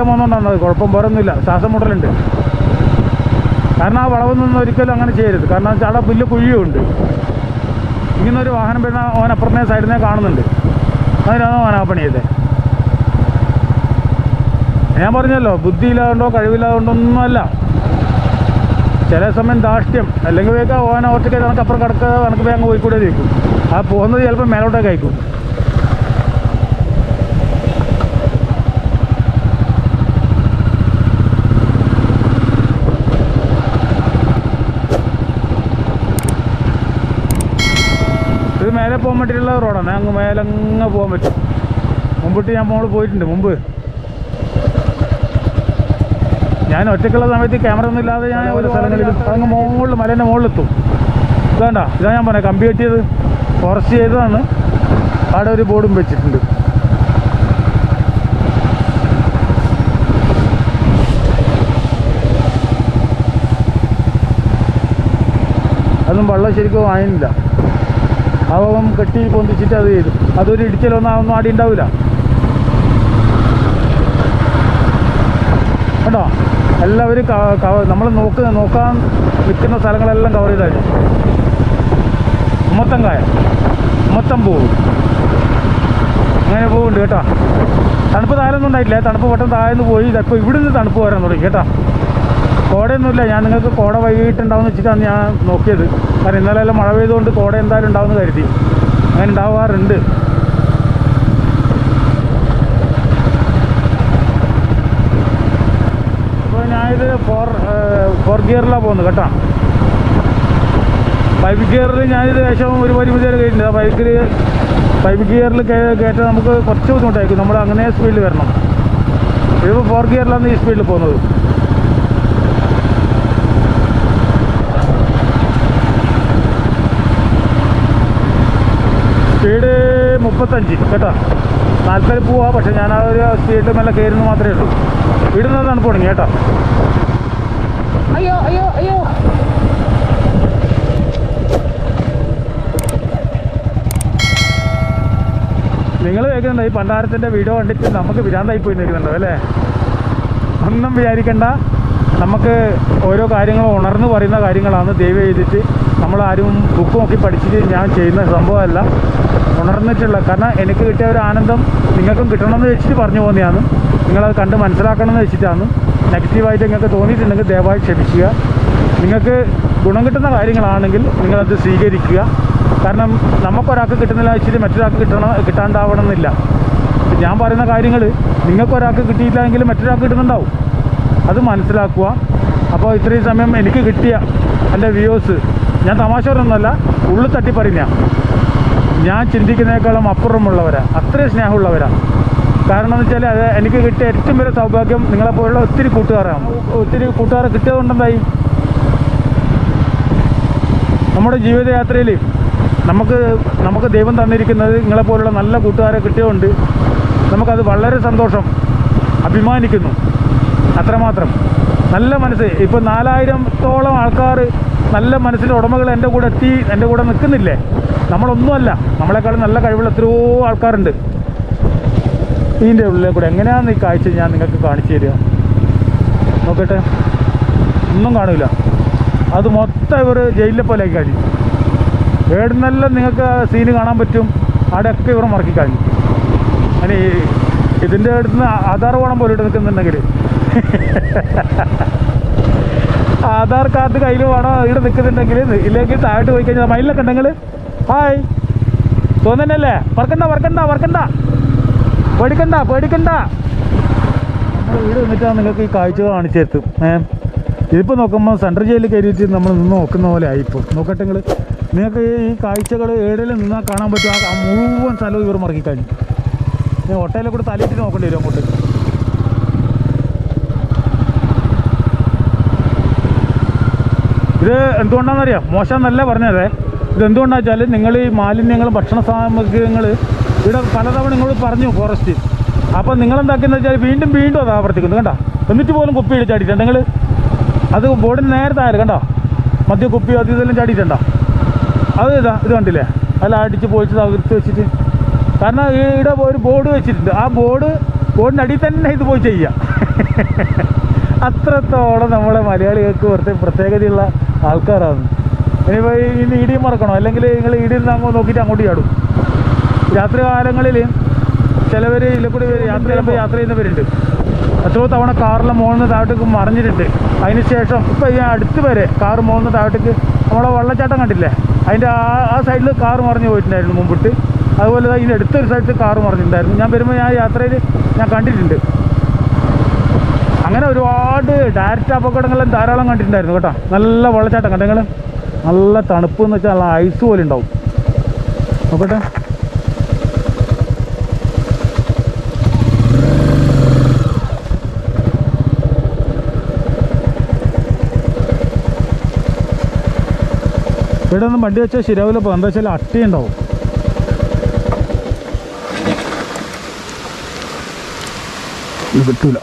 ഗുളിക മേടിക്കാൻ പോകുന്നതുകൊണ്ടാണ് കുഴപ്പം വേറൊന്നുമില്ല. ശ്വാസം മുട്ടലുണ്ട്. കാരണം ആ വളവിൽ നിന്ന് ഒരിക്കലും അങ്ങനെ ചെയ്യരുത്. കാരണം വെച്ചാൽ അവിടെ വലിയ കുഴിയുണ്ട്. ഇങ്ങനെ ഒരു വാഹനം വരുന്ന ഓൻ അപ്പുറത്തെ സൈഡിൽ നിന്ന് കാണുന്നുണ്ട്. അതിനാണ് ഓൻ ആ ഞാൻ പറഞ്ഞല്ലോ ബുദ്ധിയില്ലാതുകൊണ്ടോ കഴിവില്ലാതുകൊണ്ടോ ഒന്നുമല്ല. ചില സമയം ദാഷ്ട്യം അല്ലെങ്കിൽ വേഗം ഓന ഓർത്തിക്കാൻ നമുക്ക് അപ്പുറം കിടക്കുക നമുക്ക് വേഗം പോയിക്കൂടെ നിൽക്കും ആ പോകുന്നത് ചിലപ്പോൾ മേലോട്ടേക്ക് അയക്കും പോകാൻ വേണ്ടിയിട്ടുള്ള റോഡാണ്. അങ്ങ് മേലങ്ങ് പോകാൻ പറ്റും. മുമ്പിട്ട് ഞാൻ മോൾ പോയിട്ടുണ്ട് മുമ്പ്. ഞാൻ ഒറ്റയ്ക്കുള്ള സമയത്ത് ക്യാമറ ഒന്നും ഇല്ലാതെ ഞാൻ ഒരു സ്ഥലങ്ങളിൽ അങ്ങ് മുകളിൽ മലേന്റെ മുകളിലെത്തും. ഇതാണ്ട ഇതാ ഞാൻ പറഞ്ഞത് കമ്പി കെട്ടിയത് ഫോറസ്റ്റ് ചെയ്തതാണ്. അവിടെ ഒരു ബോർഡും വെച്ചിട്ടുണ്ട്. അതൊന്നും വെള്ളം ശരിക്കും വാങ്ങില്ല ഭാഗം കെട്ടി പൊന്തിച്ചിട്ട് അത് ചെയ്തു. അതൊരു ഇടിച്ചലൊന്നും അതൊന്നും ആടി ഉണ്ടാവില്ല കേട്ടോ എല്ലാവരും നമ്മൾ നോക്ക് നോക്കാൻ നിൽക്കുന്ന സ്ഥലങ്ങളെല്ലാം കവർ ചെയ്താൽ മൊത്തം കായ മൊത്തം പോവും. അങ്ങനെ പോകുന്നുണ്ട് കേട്ടോ. തണുപ്പ് താഴെ ഒന്നും ഉണ്ടായിട്ടില്ല. തണുപ്പ് പെട്ടെന്ന് താഴെന്ന് പോയി. ഇപ്പോൾ ഇവിടുന്ന് തണുപ്പ് വരാൻ തുടങ്ങി കേട്ടോ. കോടയൊന്നുമില്ല. ഞാൻ നിങ്ങൾക്ക് കോട വൈകിട്ടുണ്ടാവും വെച്ചിട്ടാണ് ഞാൻ നോക്കിയത്. കാരണം ഇന്നലെ എല്ലാം മഴ പെയ്തുകൊണ്ട് കോട എന്തായാലും ഉണ്ടാവുമെന്ന് കരുതി. അങ്ങനെ ഉണ്ടാവാറുണ്ട്. അപ്പോൾ ഞാനിത് ഫോർ ഫോർ ഗിയറിലാണ് പോകുന്നത് കേട്ടോ. ഫൈവ് ഗിയറിൽ ഞാനിത് ഏകദേശം ഒരു പരിമിതി വരെ കഴിഞ്ഞിട്ടുണ്ട് ഫൈവ് ഗിയർ ഫൈവ് ഗിയറിൽ കയറ്റാൻ നമുക്ക് കുറച്ച് ബുദ്ധിമുട്ടായിരിക്കും. നമ്മൾ അങ്ങനെ സ്പീഡിൽ വരണം. ഇതിപ്പോൾ ഫോർ ഗിയറിലാണ് ഈ സ്പീഡിൽ പോകുന്നത്. മുപ്പത്തഞ്ച്. കേട്ടോ? നാൽപ്പത് പോവാ. പക്ഷെ ഞാൻ ആ ഒരു സ്പീഡിൽ മെല്ലെ കയറുന്നു മാത്രമേ ഉള്ളൂ. ഇടുന്നത് തണുപ്പ് തുടങ്ങി കേട്ടോ? അയ്യോ അയ്യോ അയ്യോ. നിങ്ങൾ കേൾക്കുന്നുണ്ടോ? ഈ പണ്ടാരത്തിന്റെ വീഡിയോ കണ്ടിട്ട് നമുക്ക് വിരാന്തായി പോയി നിൽക്കുന്നുണ്ടോ അല്ലേ? ഒന്നും വിചാരിക്കണ്ട. നമുക്ക് ഓരോ കാര്യങ്ങളും ഉണർന്ന് പറയുന്ന കാര്യങ്ങളാണ് ദൈവം എഴുതിയിട്ട് നമ്മളാരും ബുക്ക് നോക്കി പഠിച്ചിട്ട് ഞാൻ ചെയ്യുന്ന സംഭവമല്ല. ഉണർന്നിട്ടുള്ള കാരണം എനിക്ക് കിട്ടിയ ഒരു ആനന്ദം നിങ്ങൾക്കും കിട്ടണമെന്ന് വെച്ചിട്ട് പറഞ്ഞു പോകുന്നതാണ്. നിങ്ങളത് കണ്ട് മനസ്സിലാക്കണമെന്ന് വെച്ചിട്ടാണ്. നെഗറ്റീവായിട്ട് നിങ്ങൾക്ക് തോന്നിയിട്ടുണ്ടെങ്കിൽ ദയവായി ക്ഷമിക്കുക. നിങ്ങൾക്ക് ഗുണം കിട്ടുന്ന കാര്യങ്ങളാണെങ്കിൽ നിങ്ങളത് സ്വീകരിക്കുക. കാരണം നമുക്കൊരാൾക്ക് കിട്ടുന്നില്ല വെച്ചിട്ട് മറ്റൊരാൾക്ക് കിട്ടണം കിട്ടാണ്ടാവണമെന്നില്ല. ഞാൻ പറയുന്ന കാര്യങ്ങൾ നിങ്ങൾക്കൊരാൾക്ക് കിട്ടിയില്ലെങ്കിൽ മറ്റൊരാൾക്ക് കിട്ടുന്നുണ്ടാവും. അത് മനസ്സിലാക്കുക. അപ്പോൾ ഇത്രയും സമയം എനിക്ക് കിട്ടിയ എന്റെ വ്യൂസ് ഞാൻ തമാശ പറഞ്ഞൊന്നുമല്ല ഉള്ളു തട്ടി പറയുന്ന ഞാൻ ചിന്തിക്കുന്നതിനേക്കാളും അപ്പുറമുള്ളവരാ. അത്രയും സ്നേഹമുള്ളവരാ. കാരണം എന്ന് വെച്ചാൽ അത് എനിക്ക് കിട്ടിയ ഏറ്റവും വലിയ സൗഭാഗ്യം നിങ്ങളെപ്പോലുള്ള ഒത്തിരി കൂട്ടുകാരാണ്. ഒത്തിരി കൂട്ടുകാരെ കിട്ടിയതുകൊണ്ടെന്തായി നമ്മുടെ ജീവിതയാത്രയിൽ നമുക്ക് നമുക്ക് ദൈവം തന്നിരിക്കുന്നത് നിങ്ങളെപ്പോലുള്ള നല്ല കൂട്ടുകാരെ കിട്ടിയതുകൊണ്ട് നമുക്കത് വളരെ സന്തോഷം. അഭിമാനിക്കുന്നു. അത്രമാത്രം. നല്ല മനസ്സ്. ഇപ്പോൾ നാലായിരത്തോളം ആൾക്കാർ നല്ല മനസ്സിന്റെ ഉടമകൾ എന്റെ കൂടെ എത്തി എന്റെ കൂടെ നിൽക്കുന്നില്ലേ? നമ്മളൊന്നുമല്ല. നമ്മളെക്കാളും നല്ല കഴിവുള്ള എത്രയോ ആൾക്കാരുണ്ട്. ഇതിന്റെ ഉള്ളിലെ കൂടെ എങ്ങനെയാണെന്ന് ഈ കാഴ്ച ഞാൻ നിങ്ങൾക്ക് കാണിച്ചു തരിക. നോക്കട്ടെ. ഒന്നും കാണില്ല. അത് മൊത്തം ഇവർ ജയിലിലെ പോലെ ആക്കി കഴിഞ്ഞു. ഏടുന്നെല്ലാം നിങ്ങൾക്ക് സീന് കാണാൻ പറ്റും. അവിടെയൊക്കെ ഇവർ മറക്കി കഴിഞ്ഞു. അങ്ങനെ ഇതിന്റെ അടുത്ത് നിന്ന് ആധാർ വേണം പോലെ ഇട്ട് നിൽക്കുന്നുണ്ടെങ്കിൽ ആധാർ കാർഡ് കയ്യിൽ വേണോ? ഇവിടെ നിൽക്കുന്നുണ്ടെങ്കിൽ ഇല്ലെങ്കിൽ താഴോട്ട് പോയി കഴിഞ്ഞാൽ മയിലൊക്കെ ഉണ്ടെങ്കിൽ. ഹായ്. തോന്നുന്നല്ലേ? പറക്കണ്ട പറക്കണ്ട പറക്കണ്ട പേടിക്കണ്ട പേടിക്കണ്ട. നമ്മൾ വീട് നിന്നിട്ടാണ് നിങ്ങൾക്ക് ഈ കാഴ്ച കാണിച്ചു തരുത്തും. ഏഹ് ഇതിപ്പോൾ നോക്കുമ്പോൾ സെൻട്രൽ ജയിലിൽ കയറിയിട്ട് നമ്മൾ നിന്ന് നോക്കുന്ന പോലെ ആയിപ്പോൾ നോക്കട്ടെ നിങ്ങൾ നിങ്ങൾക്ക് ഈ കാഴ്ചകൾ ഏടെങ്കിലും നിന്നാൽ കാണാൻ പറ്റും. ആ മുഴുവൻ സ്ഥലവും ഇവർ മറക്കിക്കഴിഞ്ഞു. ഞാൻ ഒട്ടയിലെ കൂടെ തലയിട്ട് നോക്കേണ്ടി വരും അങ്ങോട്ട്. ഇത് എന്തുകൊണ്ടാണെന്നറിയാം? മോശം എന്നല്ല പറഞ്ഞത്. ഇത് എന്തുകൊണ്ടാണെന്ന് വെച്ചാൽ നിങ്ങൾ ഈ മാലിന്യങ്ങളും ഭക്ഷണ സാമഗ്രികൾ ഇവിടെ പലതവണ നിങ്ങൾ പറഞ്ഞു ഫോറസ്റ്റ് അപ്പോൾ നിങ്ങൾ എന്താക്കിയെന്ന് വെച്ചാൽ വീണ്ടും വീണ്ടും അത് ആവർത്തിക്കുന്നു കണ്ടോ? എന്നിട്ട് പോലും കുപ്പി ഇട്ട് ചാടിയിട്ടുണ്ട് നിങ്ങൾ അത് ബോർഡിന് നേരത്തെ താഴെ കണ്ടോ? മദ്യ കുപ്പി അത് ഇതെല്ലാം ചാടിയിട്ടുണ്ടോ? അത് ഇതാ ഇത് കണ്ടില്ലേ? അല്ല അടിച്ച് പോയിട്ട് തകർത്ത് വെച്ചിട്ട്. കാരണം ഇവിടെ ഒരു ബോർഡ് വെച്ചിട്ടുണ്ട്. ആ ബോർഡ് ബോർഡിന്റെ അടിയിൽ തന്നെ ഇത് പോയി ചെയ്യുക. അത്രത്തോളം നമ്മളെ മലയാളികൾക്ക് പ്രത്യേകതയുള്ള ആൾക്കാരാണ്. ഇനിയിപ്പോൾ ഇനി ഇടിയും മറക്കണോ? അല്ലെങ്കിൽ നിങ്ങൾ ഇടിയിൽ നിന്ന് അങ്ങോട്ട് നോക്കിയിട്ട് അങ്ങോട്ട് ചാടും. രാത്രി കാലങ്ങളിൽ ചിലവർ ഇല്ലക്കൂടി കൂടി യാത്ര ചെയ്യുമ്പോൾ യാത്ര ചെയ്യുന്നവരുണ്ട് എത്രയോ തവണ കാറിലെ മുകളിൽ താഴത്തേക്ക് മറിഞ്ഞിട്ടുണ്ട്. അതിന് ശേഷം ഇപ്പോൾ ഈ അടുത്ത് വരെ കാർ മുകളിൽ താഴത്തേക്ക് നമ്മളെ വെള്ളച്ചാട്ടം കണ്ടില്ലേ? അതിന്റെ ആ ആ സൈഡിൽ കാർ മറിഞ്ഞ് പോയിട്ടുണ്ടായിരുന്നു മുമ്പിട്ട്. അതുപോലെ ഇതിന്റെ അടുത്തൊരു സൈഡിൽ കാർ മറിഞ്ഞിട്ടുണ്ടായിരുന്നു. ഞാൻ വരുമ്പോൾ ഞാൻ യാത്രയിൽ ഞാൻ കണ്ടിട്ടുണ്ട്. അങ്ങനെ ഒരുപാട് ഡയറക്റ്റ് അപകടങ്ങളും ധാരാളം കണ്ടിട്ടുണ്ടായിരുന്നു കേട്ടോ. നല്ല വെള്ളച്ചാട്ടം. കണ്ടെങ്കിൽ നല്ല തണുപ്പ് എന്ന് വെച്ചാൽ നല്ല ഐസ് പോലെ ഉണ്ടാവും. നോക്കട്ടെ. ഇവിടെ ഒന്നും വണ്ടി വെച്ചാൽ ശരിയാവില്ല. ഇപ്പോൾ എന്താ വെച്ചാൽ അട്ടയുണ്ടാവും ഇത് കിട്ടൂല.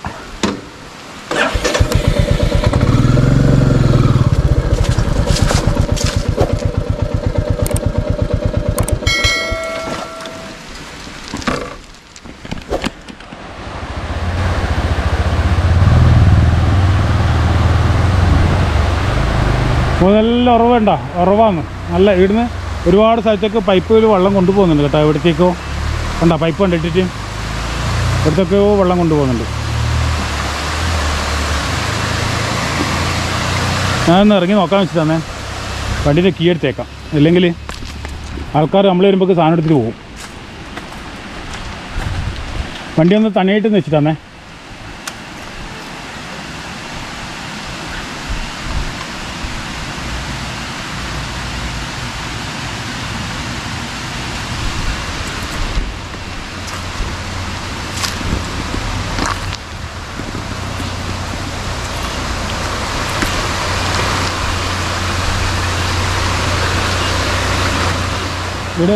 അപ്പോൾ നല്ല ഉറവുണ്ട? ഉറവാണ് നല്ല ഇവിടുന്ന് ഒരുപാട് സ്ഥലത്തേക്ക് പൈപ്പിൽ വെള്ളം കൊണ്ടുപോകുന്നുണ്ട് കേട്ടോ. ഇവിടത്തേക്കോ കണ്ടോ പൈപ്പ് കണ്ടിട്ടിട്ട് ഇവിടത്തേക്കോ വെള്ളം കൊണ്ടുപോകുന്നുണ്ട്. ഞാനൊന്ന് ഇറങ്ങി നോക്കാൻ വെച്ച് തന്നെ വണ്ടീന്റെ കീ എടുത്തേക്കാം. ഇല്ലെങ്കിൽ ആൾക്കാർ നമ്മൾ വരുമ്പോൾ സാധനം എടുത്തിട്ട് പോകും. വണ്ടി ഒന്ന് തനിയായിട്ട് വെച്ചിട്ട്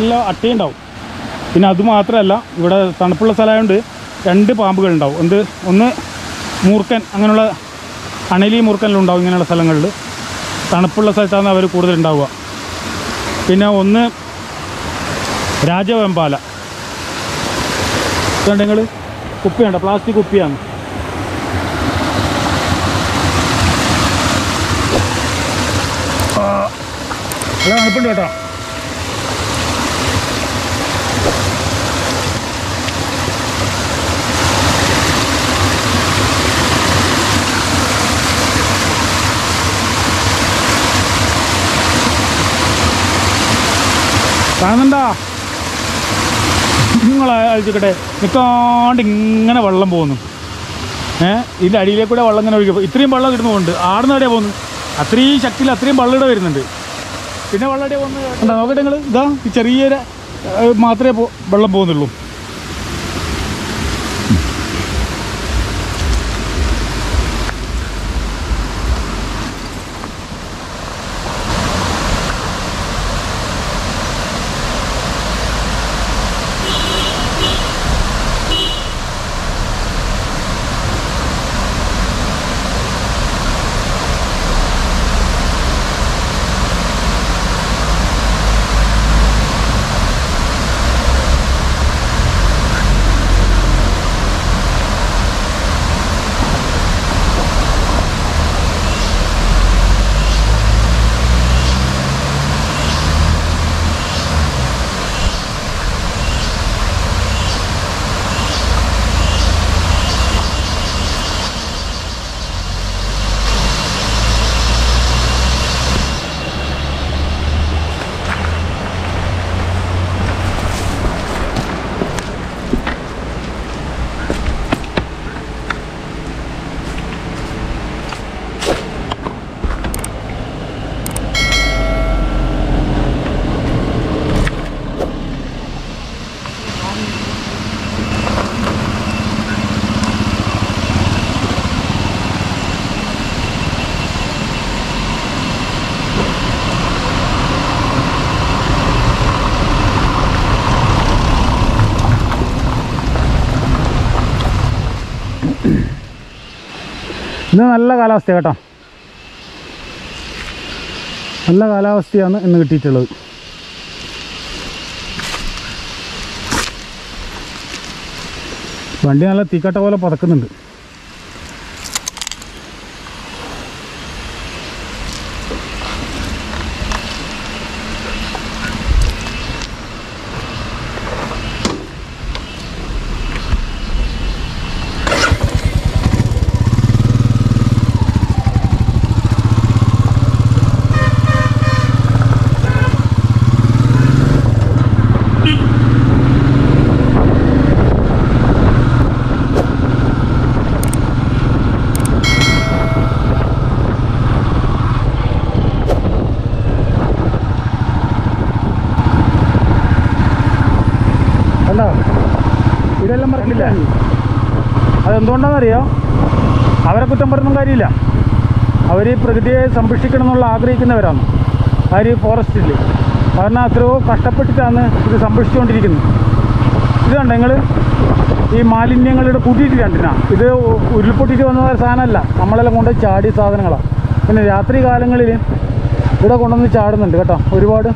ഉണ്ടാവും അട്ടയുണ്ടാവും. പിന്നെ അതുമാത്രമല്ല ഇവിടെ തണുപ്പുള്ള സ്ഥലമായതുകൊണ്ട് രണ്ട് പാമ്പുകളുണ്ടാവും. എന്ത്? ഒന്ന് മൂർക്കൻ അങ്ങനെയുള്ള അണലി മൂർക്കനിലുണ്ടാവും ഇങ്ങനെയുള്ള സ്ഥലങ്ങളിൽ. തണുപ്പുള്ള സ്ഥലത്താണ് അവർ കൂടുതലുണ്ടാവുക പിന്നെ ഒന്ന് രാജവെമ്പാല. ഇതുണ്ട് നിങ്ങൾ കുപ്പിയുണ്ട് പ്ലാസ്റ്റിക് കുപ്പിയാണ്. നല്ല തണുപ്പുണ്ട് കേട്ടോ. കാണുന്നുണ്ടാ? നിങ്ങളെ അഴിച്ചിക്കട്ടെ. നിൽക്കാണ്ട് ഇങ്ങനെ വെള്ളം പോകുന്നു. ഏഹ് ഇതിന്റെ അടിയിലേക്ക് കൂടെ വെള്ളം ഇങ്ങനെ ഒഴിക്കും ഇത്രയും വെള്ളം കിട്ടുന്നുണ്ട് ആടുന്ന എവിടെയാണ് പോകുന്നു. അത്രയും ശക്തിയിൽ അത്രയും വെള്ളം ഇവിടെ വരുന്നുണ്ട്. പിന്നെ വെള്ളം എവിടെയാണ് പോകുന്നത് കണ്ടോ? നോക്കട്ടെ നിങ്ങൾ ഇതാ ഈ ചെറിയൊരു മാത്രമേ വെള്ളം പോകുന്നുള്ളൂ. ഇന്ന് നല്ല കാലാവസ്ഥ കേട്ടോ. നല്ല കാലാവസ്ഥയാണ് ഇന്ന് കിട്ടിയിട്ടുള്ളത്. വണ്ടി നല്ല തീക്കട്ട പോലെ പതക്കുന്നുണ്ട് കണ്ടോ മറക്കില്ല അതെന്തുകൊണ്ടാണെന്നറിയോ? അവരെ കുറ്റം പറഞ്ഞൊന്നും കാര്യമില്ല. അവർ ഈ പ്രകൃതിയെ സംരക്ഷിക്കണം എന്നുള്ള ആഗ്രഹിക്കുന്നവരാണ്. ആര് ഫോറസ്റ്റിൽ കാരണം അത്രയോ കഷ്ടപ്പെട്ടിട്ടാണ് ഇത് സംരക്ഷിച്ചുകൊണ്ടിരിക്കുന്നത്. ഇത് കണ്ടോ നിങ്ങൾ ഈ മാലിന്യങ്ങളുടെ കൂട്ടിയിട്ട് കണ്ടിനാ ഇത് ഉരുൾപൊട്ടിയിട്ട് വന്ന സാധനമല്ല. നമ്മളെല്ലാം കൊണ്ട് ചാടിയ സാധനങ്ങളാണ് പിന്നെ രാത്രി കാലങ്ങളിൽ ഇവിടെ കൊണ്ടുവന്ന് ചാടുന്നുണ്ട് കേട്ടോ. ഒരുപാട്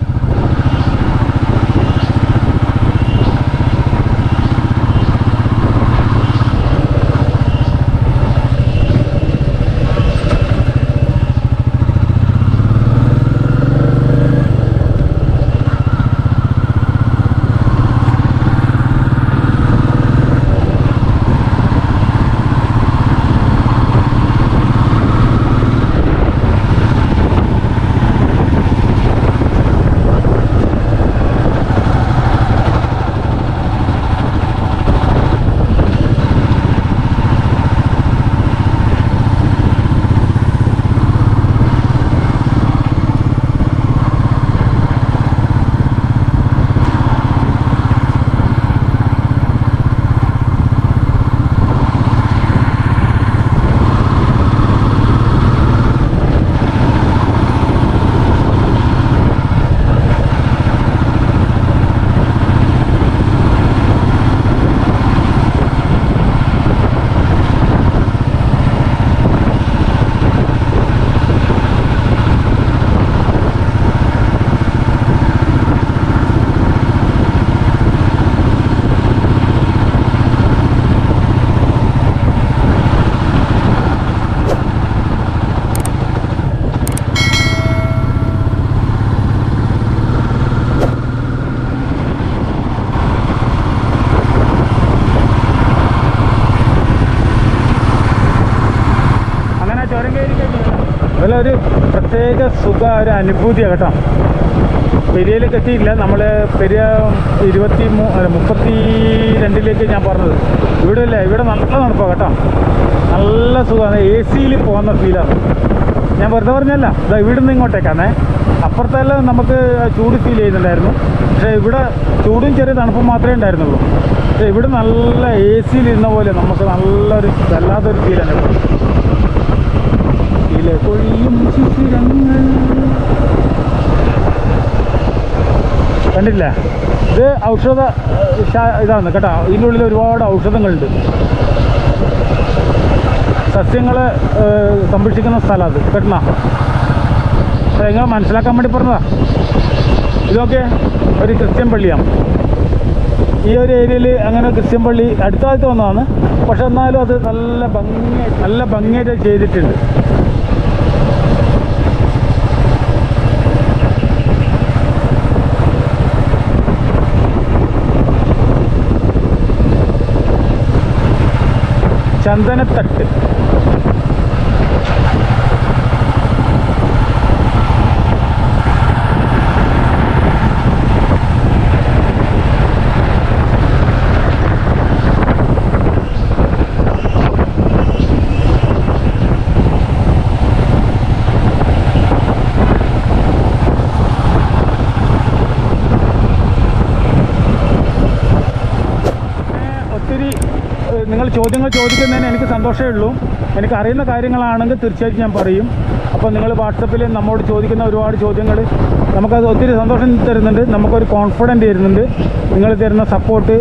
ഒരു അനുഭൂതിയാണ് കേട്ടോ. പെരിയയിലേക്ക് എത്തിയില്ല നമ്മൾ പെരിയ ഇരുപത്തി മൂ മുപ്പത്തി രണ്ടിലേക്ക് ഞാൻ പറഞ്ഞത്. ഇവിടെ ഇല്ല ഇവിടെ നല്ല തണുപ്പാണ് കേട്ടോ. നല്ല സുഖമാണ്. എ സിയിൽ പോകുന്ന ഫീലാണ്. ഞാൻ വെറുതെ പറഞ്ഞല്ല. ഇതാ ഇവിടെ നിന്ന് ഇങ്ങോട്ടേക്കാണേ. അപ്പുറത്തെല്ലാം നമുക്ക് ചൂട് ഫീൽ ചെയ്യുന്നുണ്ടായിരുന്നു. പക്ഷേ ഇവിടെ ചൂടും ചെറിയ തണുപ്പും മാത്രമേ ഉണ്ടായിരുന്നുള്ളൂ. പക്ഷേ ഇവിടെ നല്ല എ സിയിലിരുന്ന പോലെ നമുക്ക് നല്ലൊരു വല്ലാത്തൊരു ഫീലാണ് ഇവിടെ. കൊഴിയും കണ്ടില്ല. ഇത് ഔഷധ ഇതാണ് കേട്ടോ. ഇതിനുള്ളിൽ ഒരുപാട് ഔഷധങ്ങളുണ്ട്. സസ്യങ്ങളെ സംരക്ഷിക്കുന്ന സ്ഥലം അത് കേട്ടണ നിങ്ങൾ മനസ്സിലാക്കാൻ വേണ്ടി പറഞ്ഞതാ. ഇതൊക്കെ ഒരു ക്രിസ്ത്യൻ പള്ളിയാണ്. ഈ ഒരു ഏരിയയിൽ അങ്ങനെ ക്രിസ്ത്യൻ പള്ളി അടുത്ത കാലത്ത് വന്നതാണ്. പക്ഷെ എന്നാലും അത് നല്ല ഭംഗി നല്ല ഭംഗിയായിട്ട് ചെയ്തിട്ടുണ്ട്. ರಂಜನತಟ್ಟು നിങ്ങൾ ചോദ്യങ്ങൾ ചോദിക്കുന്നതിന് എനിക്ക് സന്തോഷമേ ഉള്ളൂ. എനിക്ക് അറിയുന്ന കാര്യങ്ങളാണെങ്കിൽ തീർച്ചയായിട്ടും ഞാൻ പറയും. അപ്പോൾ നിങ്ങൾ വാട്സപ്പിൽ നമ്മോട് ചോദിക്കുന്ന ഒരുപാട് ചോദ്യങ്ങൾ നമുക്കത് ഒത്തിരി സന്തോഷം തരുന്നുണ്ട്. നമുക്കൊരു കോൺഫിഡന്റ് തരുന്നുണ്ട്. നിങ്ങൾ തരുന്ന സപ്പോർട്ട്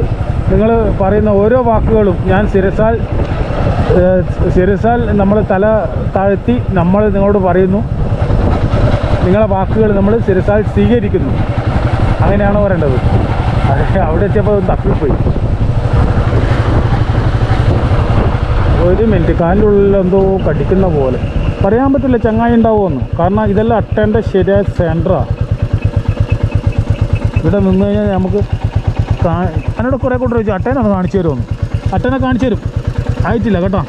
നിങ്ങൾ പറയുന്ന ഓരോ വാക്കുകളും ഞാൻ സിരസാൽ സിരസാൽ നമ്മൾ തല താഴ്ത്തി നമ്മൾ നിങ്ങളോട് പറയുന്നു. നിങ്ങളെ വാക്കുകൾ നമ്മൾ സിരസാൽ സ്വീകരിക്കുന്നു. അങ്ങനെയാണ് പറയേണ്ടത്? അവിടെ എത്തിയപ്പോൾ തപ്പിപ്പോയി. ഒരു മിനിറ്റ് കാലിന്റെ എന്തോ കടിക്കുന്ന പോലെ. പറയാൻ പറ്റില്ല ചങ്ങായി ഉണ്ടാവുമെന്ന്. കാരണം ഇതെല്ലാം അട്ടേന്റെ ശരിയായ സെന്ററാണ് ഇവിടെ നിന്ന് കഴിഞ്ഞാൽ നമുക്ക് അതിനോട് കുറേ കൊണ്ട് ചോദിച്ചു അട്ടേനെ ഒന്ന് കാണിച്ചു തരുമെന്ന് അട്ടേനെ കാണിച്ചു തരും. ആയിട്ടില്ല കേട്ടോ.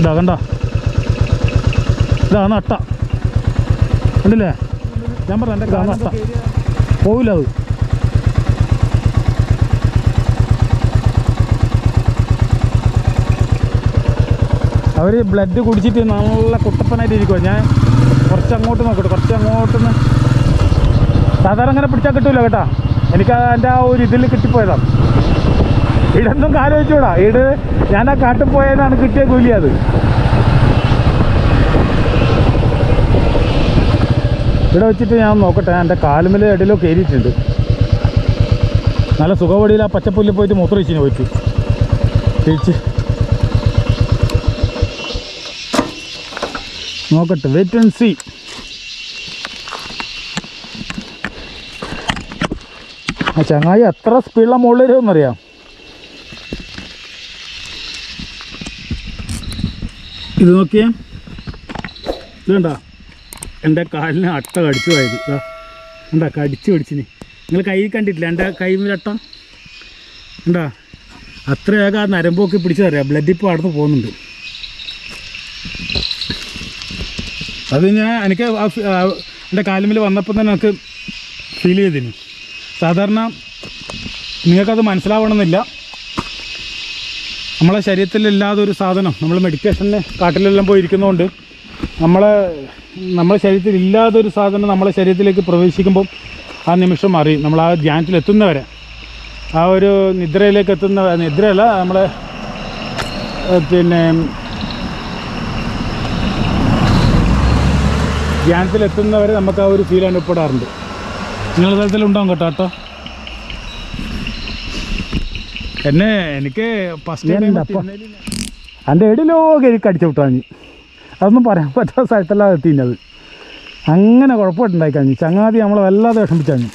ഇതാ കണ്ട? ഇതാണ് അട്ട. കണ്ടില്ലേ? ഞാൻ പറഞ്ഞ എന്റെ പോവില്ല അത്. അവർ ബ്ലഡ് കുടിച്ചിട്ട് നല്ല കുട്ടപ്പനായിട്ട് ഇരിക്കുക ഞാൻ കുറച്ച് അങ്ങോട്ട് നോക്കട്ടെ കുറച്ച് അങ്ങോട്ടൊന്ന് സാധാരണ അങ്ങനെ പിടിച്ചാൽ കിട്ടൂല കേട്ടാ. എനിക്ക് എന്റെ ആ ഒരു ഇതിൽ കിട്ടിപ്പോയതാണ് ഇടൊന്നും ആലോചിച്ചൂടാ ഇട് ഞാൻ ആ കാട്ടിൽ പോയതാണ് കിട്ടിയ കൂലി അത്. ഇവിടെ വെച്ചിട്ട് ഞാൻ നോക്കട്ടെ എന്റെ കാലുമല ഇടയിലോ കയറിയിട്ടുണ്ട് നല്ല സുഖവടിയിൽ ആ പച്ചപ്പുല്ലിൽ പോയിട്ട് മൂത്രം വെച്ചിന് പോയിട്ട്. കഴിച്ച് നോക്കട്ടെ വെയിറ്റ് ആൻഡ് സി ആ ചങ്ങായി എത്ര സ്പീഡിലാണ് മുകളിൽ വരുമെന്നറിയാം? ഇത് നോക്കിയേ. ഇതുണ്ട എന്റെ കാലിന് അട്ട കടിച്ചു പോയത്. കണ്ടാ? കടിച്ചു പിടിച്ചിന്. നിങ്ങൾ കൈ കണ്ടിട്ടില്ല? എന്റെ കൈ എന്താ അത്ര വേഗം ആ നരമ്പൊക്കെ പിടിച്ചതറിയാം? ബ്ലഡ് ഇപ്പോൾ അടന്ന് പോകുന്നുണ്ട്. അത് ഞാൻ എനിക്ക് എന്റെ കാലുമിൽ വന്നപ്പോൾ തന്നെ എനിക്ക് ഫീൽ ചെയ്തിന്. സാധാരണ നിങ്ങൾക്കത് മനസ്സിലാവണമെന്നില്ല. നമ്മളെ ശരീരത്തിലില്ലാതെ ഒരു സാധനം നമ്മൾ മെഡിറ്റേഷന് കാട്ടിലെല്ലാം പോയി ഇരിക്കുന്നതുകൊണ്ട് നമ്മളെ നമ്മളെ ശരീരത്തിൽ ഇല്ലാതെ ഒരു സാധനം നമ്മളെ ശരീരത്തിലേക്ക് പ്രവേശിക്കുമ്പം ആ നിമിഷം അറിയും. നമ്മൾ ആ ധ്യാനത്തിൽ എത്തുന്നവരെ. ആ ഒരു നിദ്രയിലേക്ക് എത്തുന്ന നിദ്രയല്ല നമ്മളെ പിന്നെ ധ്യാനത്തിൽ എത്തുന്നവരെ നമുക്ക് ആ ഒരു ഫീൽ അനുഭവപ്പെടാറുണ്ട് നിങ്ങളുടെ തരത്തിൽ ഉണ്ടാവും കേട്ടോ കേട്ടോ എന്നെ എനിക്ക് ഫസ്റ്റ് എന്റെ എടിലോ എനിക്ക് അടിച്ചു വിട്ടാഞ്ഞ് അതൊന്നും പറയാൻ പറ്റാത്ത സ്ഥലത്തല്ല എത്തിയത് അങ്ങനെ കുഴപ്പമുണ്ടായി കഴിഞ്ഞു. ചങ്ങാതി നമ്മളെ വല്ലാതെ വിഷമിച്ചാഞ്ഞു